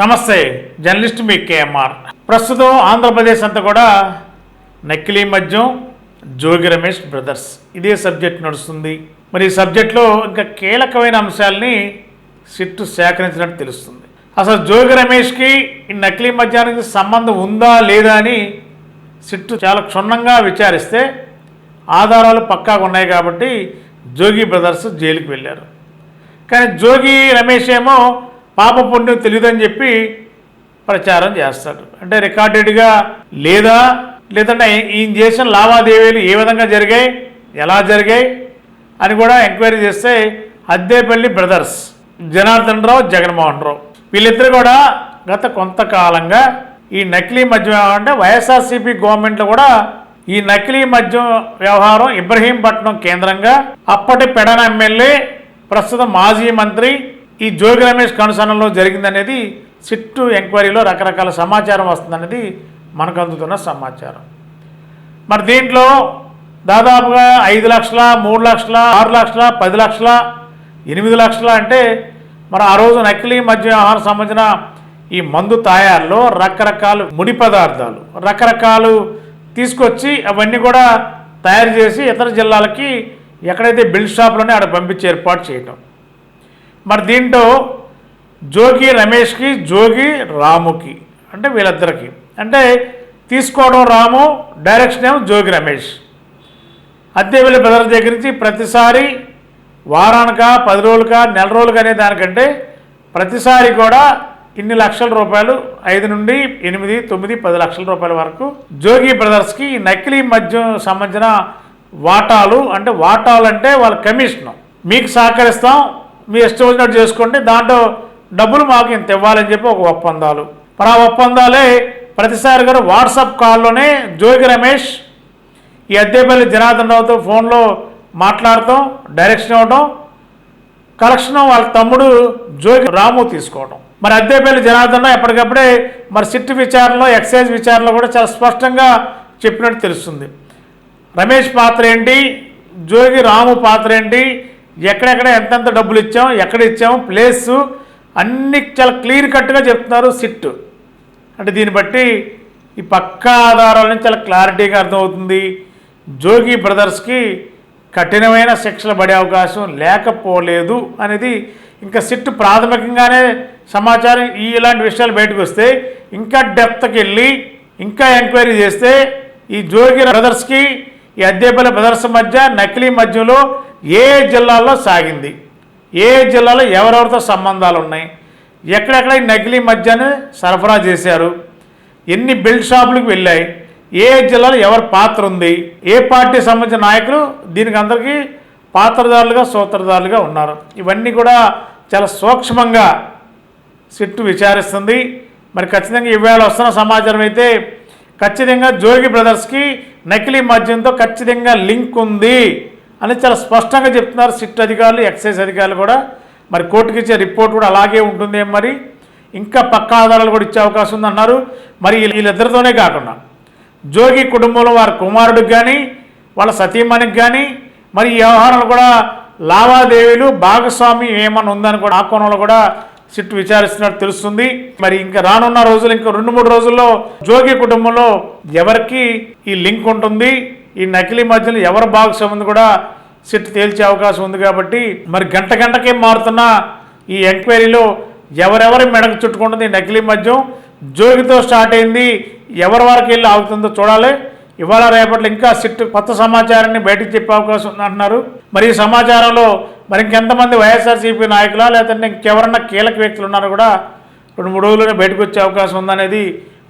నమస్తే జర్నలిస్ట్ మీ కేఎంఆర్. ప్రస్తుతం ఆంధ్రప్రదేశ్ అంతా కూడా నకిలీ మద్యం జోగి రమేష్ బ్రదర్స్. ఇదే సబ్జెక్ట్ నడుస్తుంది. మరి ఈ సబ్జెక్ట్లో ఇంకా కీలకమైన అంశాలని సిట్టు సేకరించినట్టు తెలుస్తుంది. అసలు జోగి రమేష్కి ఈ నకిలీ మద్యానికి సంబంధం ఉందా లేదా అని సిట్టు చాలా క్షుణ్ణంగా విచారిస్తే ఆధారాలు పక్కాగా ఉన్నాయి కాబట్టి జోగి బ్రదర్స్ జైలుకి వెళ్ళారు. కానీ జోగి రమేష్ ఏమో పాప పుణ్యం తెలియదని చెప్పి ప్రచారం చేస్తాడు. అంటే రికార్డెడ్గా లేదా లేదంటే ఈయన చేసిన లావాదేవీలు ఏ విధంగా జరిగాయి ఎలా జరిగాయి అని కూడా ఎంక్వైరీ చేస్తే అద్దేపల్లి బ్రదర్స్ జనార్దన్ రావు జగన్మోహన్ రావు వీళ్ళిద్దరు కూడా గత కొంతకాలంగా ఈ నకిలీ మద్యం అంటే వైఎస్ఆర్సీపీ గవర్నమెంట్లో కూడా ఈ నకిలీ మద్యం వ్యవహారం ఇబ్రహీంపట్నం కేంద్రంగా అప్పటి పెడన ఎమ్మెల్యే ప్రస్తుత మాజీ మంత్రి ఈ జోగి రమేష్ కనుసరణలో జరిగిందనేది సిట్టు ఎంక్వైరీలో రకరకాల సమాచారం వస్తుందనేది మనకు అందుతున్న సమాచారం. మరి దీంట్లో దాదాపుగా ఐదు లక్షల మూడు లక్షల ఆరు లక్షల పది లక్షల ఎనిమిది లక్షల అంటే మరి ఆ రోజు నకిలీ మద్య ఆహారం సంబంధించిన ఈ మందు తయారులో రకరకాల ముడి పదార్థాలు రకరకాలు తీసుకొచ్చి అవన్నీ కూడా తయారు చేసి ఇతర జిల్లాలకి ఎక్కడైతే బిల్డ్ షాప్లోనే అక్కడ పంపించి ఏర్పాటు చేయటం. మరి దీంట్లో జోగి రమేష్కి జోగి రాముకి అంటే వీళ్ళిద్దరికి. అంటే తీసుకోవడం రాము డైరెక్షన్ ఏమో జోగి రమేష్. అద్దెవెల్లి బ్రదర్ దగ్గర నుంచి ప్రతిసారి వారానిక పది రోజులుగా నెల రోజులుగా అనే దానికంటే ప్రతిసారి కూడా ఇన్ని లక్షల రూపాయలు ఐదు నుండి ఎనిమిది తొమ్మిది పది లక్షల రూపాయల వరకు జోగి బ్రదర్స్కి నకిలీ మద్యం సంబంధించిన వాటాలు అంటే వాటాలు అంటే వాళ్ళ కమిషన్. మీకు సహకరిస్తాం. మీ ఇష్టం వచ్చినట్టు చేసుకోండి. దాంట్లో డబ్బులు మాకు ఇంత ఇవ్వాలని చెప్పి ఒక ఒప్పందాలు. మరి ఆ ఒప్పందాలే ప్రతిసారి గారు వాట్సాప్ కాల్లోనే జోగి రమేష్ ఈ అద్దెపల్లి జనార్దన్ రావుతో ఫోన్లో మాట్లాడటం డైరెక్షన్ ఇవ్వడం కలెక్షన్ వాళ్ళ తమ్ముడు జోగి రాము తీసుకోవడం మరి అద్దెపల్లి జనార్దన్ రావు ఎప్పటికప్పుడే మరి సిట్ విచారణలో ఎక్సైజ్ విచారణలో కూడా చాలా స్పష్టంగా చెప్పినట్టు తెలుస్తుంది. రమేష్ పాత్ర ఏంటి? జోగి రాము పాత్ర ఏంటి? ఎక్కడెక్కడ ఎంతెంత డబ్బులు ఇచ్చాం ఎక్కడ ఇచ్చాం ప్లేసు అన్ని చాలా క్లియర్ కట్గా చెప్తున్నారు సిట్. అంటే దీన్ని బట్టి ఈ పక్కా ఆధారాల నుంచి చాలా క్లారిటీగా అర్థమవుతుంది. జోగి బ్రదర్స్కి కఠినమైన శిక్షలు పడే అవకాశం లేకపోలేదు అనేది ఇంకా సిట్ ప్రాథమికంగానే సమాచారం ఈ ఇలాంటి విషయాలు బయటకు వస్తే ఇంకా డెప్త్కి వెళ్ళి ఇంకా ఎంక్వైరీ చేస్తే ఈ జోగి బ్రదర్స్కి ఈ అద్దెపల్లి బ్రదర్స్ మధ్య నకిలీ మధ్యలో ఏ జిల్లాల్లో సాగింది? ఏ జిల్లాలో ఎవరెవరితో సంబంధాలు ఉన్నాయి ఎక్కడెక్కడ ఈ నకిలీ మద్యాన్ని సరఫరా చేశారు? ఎన్ని బిల్డ్ షాపులకు వెళ్ళాయి? ఏ జిల్లాలో ఎవరి పాత్ర ఉంది? ఏ పార్టీ సంబంధించిన నాయకులు దీనికి అందరికీ పాత్రదారులుగా సూత్రధారులుగా ఉన్నారు. ఇవన్నీ కూడా చాలా సూక్ష్మంగా సిట్టు విచారిస్తుంది. మరి ఖచ్చితంగా ఈవేళ వస్తున్న సమాచారం అయితే ఖచ్చితంగా జోగి బ్రదర్స్కి నకిలీ మద్యంతో ఖచ్చితంగా లింక్ ఉంది అని చాలా స్పష్టంగా చెప్తున్నారు సిట్ అధికారులు ఎక్సైజ్ అధికారులు కూడా. మరి కోర్టుకి ఇచ్చే రిపోర్ట్ కూడా అలాగే ఉంటుంది మరి? ఇంకా పక్కా ఆధారాలు కూడా ఇచ్చే అవకాశం ఉందన్నారు. మరి వీళ్ళ- వీళ్ళిద్దరితోనే కాకుండా జోగి కుటుంబంలో వారి కుమారుడికి కానీ వాళ్ళ సతీమణికి కానీ మరి ఈ వ్యవహారాలు కూడా లావాదేవీలు భాగస్వామి ఏమన్నా ఉందని కూడా ఆ కోణంలో కూడా సిట్ విచారిస్తున్నట్టు తెలుస్తుంది. మరి ఇంకా రానున్న రోజులు ఇంకా రెండు మూడు రోజుల్లో జోగి కుటుంబంలో ఎవరికి ఈ లింక్ ఉంటుంది? ఈ నకిలీ మధ్యలో ఎవరు భాగస్వామి ఉంది కూడా సిట్ తేల్చే అవకాశం ఉంది కాబట్టి మరి గంట గంటకే మారుతున్న ఈ ఎంక్వైరీలో ఎవరెవరి మెడకు చుట్టుకుంటుంది ఈ నకిలీ మద్యం? జోగితో స్టార్ట్ అయింది. ఎవరి వరకు వెళ్ళి ఆగుతుందో చూడాలి. ఇవాళ రేపట్లో ఇంకా సిట్ కొత్త సమాచారాన్ని బయటకు చెప్పే అవకాశం ఉంది అంటున్నారు మరి ఈ సమాచారంలో మరి ఇంకెంతమంది వైఎస్ఆర్సీపీ నాయకులా లేదంటే ఇంకెవరన్నా కీలక వ్యక్తులు ఉన్నారో కూడా రెండు మూడు రోజుల్లోనే బయటకు వచ్చే అవకాశం ఉందనేది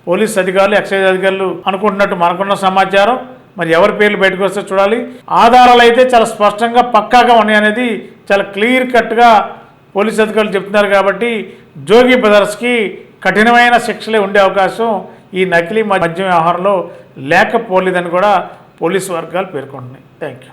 పోలీస్ అధికారులు ఎక్సైజ్ అధికారులు అనుకుంటున్నట్టు మనకున్న సమాచారం. మరి ఎవరి పేర్లు బయటకు వస్తే చూడాలి. ఆధారాలు అయితే చాలా స్పష్టంగా పక్కాగా ఉన్నాయి అనేది చాలా క్లియర్ కట్గా పోలీస్ అధికారులు చెప్తున్నారు కాబట్టి జోగి బ్రదర్స్కి కఠినమైన శిక్షలే ఉండే అవకాశం ఈ నకిలీ మద్యం వ్యవహారంలో లేకపోలేదని కూడా పోలీసు వర్గాలు పేర్కొంటున్నాయి. Thank you